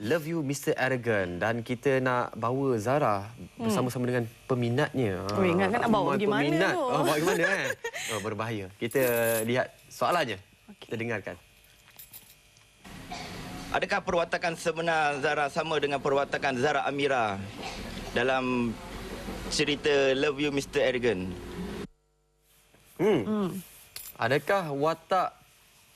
Love You Mr. Arrogant dan kita nak bawa Zara bersama-sama dengan peminatnya. Oh, ingatkan nak bawa pergi mana peminat. tu? Oh, bawa pergi mana eh? Oh, berbahaya. Kita lihat soalannya. Okey. Kita dengarkan. Adakah perwatakan sebenar Zara sama dengan perwatakan Zara Amira dalam cerita Love You Mr. Arrogant? Hmm. Adakah watak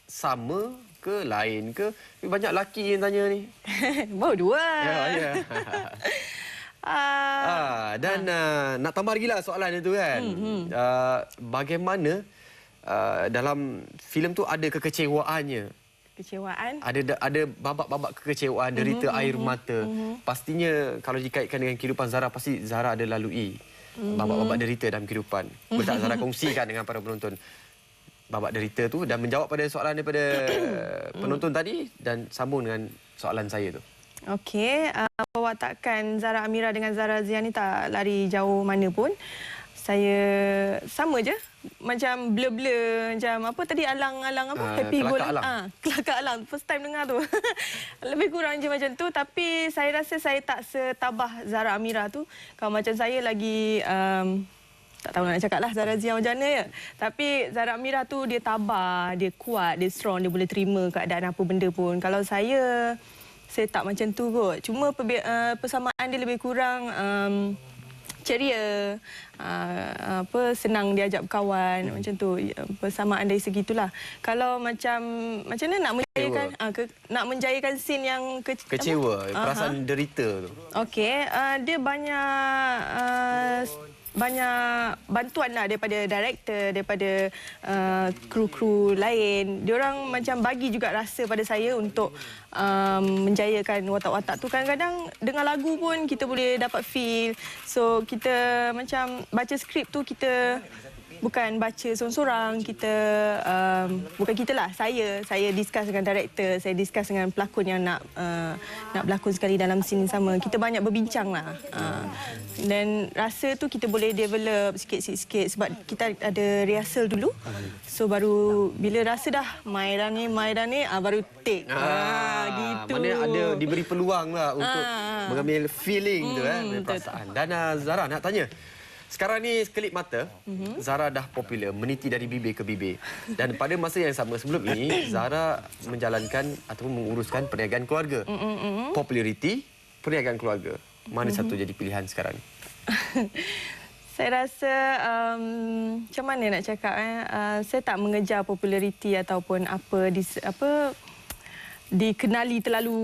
sama ke lain ke? Banyak lelaki yang tanya ni. Baru dua. Ya, ya. Ah, Ah, dan uh, nak tambah lagi lah soalan itu kan. Uh, bagaimana uh, dalam filem tu ada kekecewaannya? kecewaan. Ada ada babak-babak kekecewaan, derita air mata. Pastinya kalau dikaitkan dengan kehidupan Zara pasti Zara ada lalui babak-babak derita dalam kehidupan. Boleh tak Zara kongsikan dengan para penonton babak derita tu dan menjawab pada soalan daripada penonton tadi dan sambung dengan soalan saya tu. Okey, uh, perwatakan Zara Amira dengan Zara Ziani tak lari jauh mana pun. Saya sama je. Macam blur-blur, macam apa tadi alang-alang apa? Ah, Happy kelakar Go alang. Ah, kelakar alang. First time dengar tu. Lebih kurang je macam tu. Tapi saya rasa saya tak setabah Zara Amira tu. Kalau macam saya lagi... Um, tak tahu nak cakap lah Zara Zia macam mana ya. Tapi Zara Amira tu dia tabah, dia kuat, dia strong, dia boleh terima keadaan apa benda pun. Kalau saya, saya tak macam tu kot. Cuma uh, persamaan dia lebih kurang um, ceria, uh, apa senang diajak berkawan hmm. macam tu. Ya, Persamaan dari segi itulah. Kalau macam macam mana nak menjayakan uh, ke, nak menjayakan scene yang ke, Kecewa, apa? perasaan derita tu. Okey, uh, dia banyak uh, banyak bantuan lah daripada director, daripada uh, kru-kru lain. Diorang macam bagi juga rasa pada saya untuk um, menjayakan watak-watak tu. Kadang-kadang dengar lagu pun kita boleh dapat feel. So kita macam baca skrip tu kita bukan baca seorang-seorang kita um, bukan kita lah saya saya discuss dengan director saya discuss dengan pelakon yang nak uh, nak berlakon sekali dalam scene sama kita banyak berbincang lah uh, dan rasa tu kita boleh develop sikit-sikit sebab kita ada rehearsal dulu so baru bila rasa dah Maira ni Maira ni uh, baru take ah, gitu Mana ada diberi peluang lah untuk Ah. mengambil feeling tu eh, Hmm, perasaan. Dan uh, Zara nak tanya. Sekarang ni sekelip mata, Mhm. Zara dah popular, meniti dari bibir ke bibir. Dan pada masa yang sama sebelum ini, Zara menjalankan ataupun menguruskan perniagaan keluarga. Mhm, Populariti, perniagaan keluarga. Mana satu jadi pilihan sekarang? Saya rasa um, macam mana nak cakap eh uh, saya tak mengejar populariti ataupun apa di apa dikenali terlalu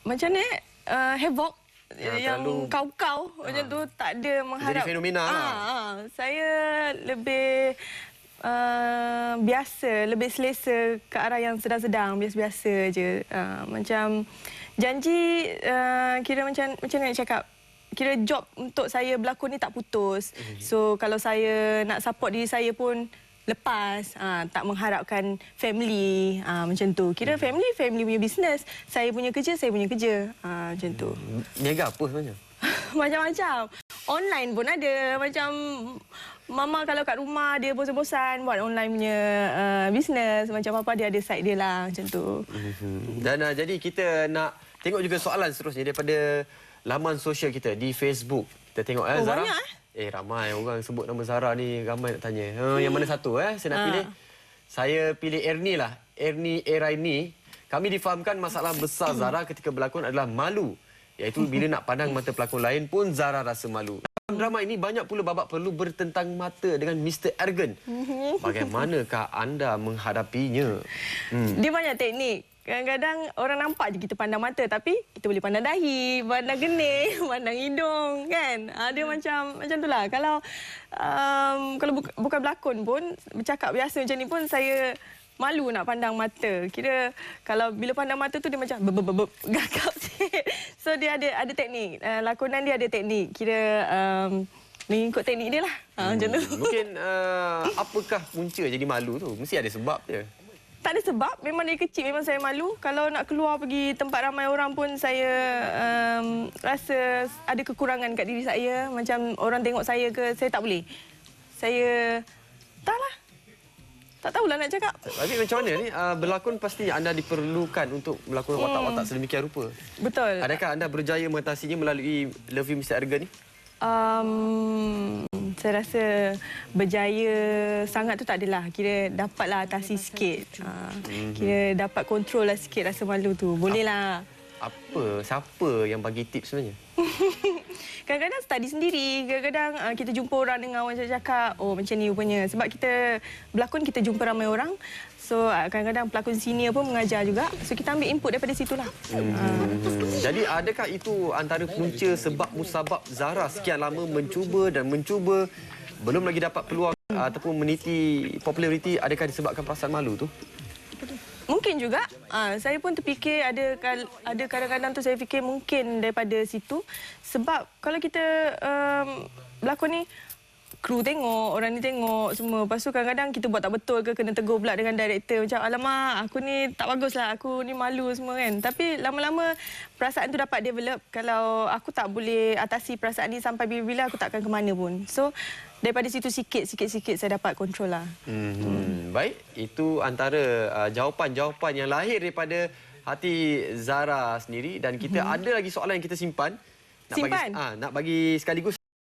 macam mana eh uh, havoc Ya, yang terlalu- kau-kau macam tu tak ada mengharap fenomena lah. Ah, ah, saya lebih uh, biasa lebih selesa ke arah yang sedang-sedang biasa-biasa je. Uh, macam janji uh, kira macam macam mana nak cakap? Kira job untuk saya berlakon ni tak putus. So kalau saya nak support diri saya pun lepas ha, tak mengharapkan family ha, macam tu. Kira family family punya business, saya punya kerja saya punya kerja. Ha, macam tu. Niaga apa sebenarnya? Macam-macam. Online pun ada. Macam mama kalau kat rumah dia bosan-bosan buat online punya uh, business. Macam apa dia ada side dia lah macam tu. Mhm. Dan uh, jadi kita nak tengok juga soalan seterusnya daripada laman sosial kita di Facebook. Kita tengok eh Oh, Zara. banyak, eh? Eh ramai orang sebut nama Zara ni ramai nak tanya. Uh, yang mana satu eh saya nak Ah. pilih? Saya pilih Ernie lah. Ernie Eraini. Kami difahamkan masalah besar Zara ketika berlakon adalah malu. Iaitu bila nak pandang mata pelakon lain pun Zara rasa malu. Dalam drama ini banyak pula babak perlu bertentang mata dengan Mr. Arrogant. Bagaimanakah anda menghadapinya? Hmm. Dia banyak teknik. Kadang-kadang orang nampak je kita pandang mata tapi kita boleh pandang dahi, pandang genih, pandang hidung kan. Ha, dia macam macam itulah. Kalau um, kalau buka, bukan berlakon pun bercakap biasa macam ni pun saya malu nak pandang mata. Kira kalau bila pandang mata tu dia macam beb beb gagap. So dia ada ada teknik. Uh, lakonan dia ada teknik. Kira um, mengikut teknik dia lah. Ha, macam tu. Mungkin uh, apakah punca jadi malu tu? Mesti ada sebab dia. Tak ada sebab. Memang dari kecil memang saya malu. Kalau nak keluar pergi tempat ramai orang pun saya um, rasa ada kekurangan kat diri saya. Macam orang tengok saya ke, saya tak boleh. Saya tak lah. tak tahulah nak cakap. Tapi macam mana ni? Uh, berlakon pasti anda diperlukan untuk melakukan watak-watak sedemikian rupa. Betul. Adakah anda berjaya mengatasinya melalui Love You Mr. Argan ni? Um, saya rasa berjaya sangat tu tak adalah. Kira dapatlah atasi sikit. Uh, kira dapat kontrol lah sikit rasa malu tu. Boleh lah. Apa? Siapa yang bagi tips sebenarnya? Kadang-kadang study sendiri. Kadang-kadang uh, kita jumpa orang dengan orang cakap, oh macam ni rupanya. Sebab kita berlakon, kita jumpa ramai orang. So uh, kadang-kadang pelakon senior pun mengajar juga. So kita ambil input daripada situ lah. Hmm. Jadi adakah itu antara punca sebab musabab Zara sekian lama mencuba dan mencuba belum lagi dapat peluang ataupun meniti populariti adakah disebabkan perasaan malu tu? Mungkin juga. Uh, saya pun terfikir ada ada kadang-kadang tu saya fikir mungkin daripada situ. Sebab kalau kita um, berlakon ni, kru tengok, orang ni tengok semua. Lepas tu kadang-kadang kita buat tak betul ke kena tegur pula dengan director. Macam, alamak aku ni tak bagus lah, aku ni malu semua kan. Tapi lama-lama perasaan tu dapat develop. Kalau aku tak boleh atasi perasaan ni sampai bila-bila, aku takkan ke mana pun. So, daripada situ sikit-sikit-sikit saya dapat kontrol lah. Hmm. Baik, itu antara uh, jawapan-jawapan yang lahir daripada hati Zara sendiri dan kita ada lagi soalan yang kita simpan. Simpan? Bagi, ah, nak bagi sekaligus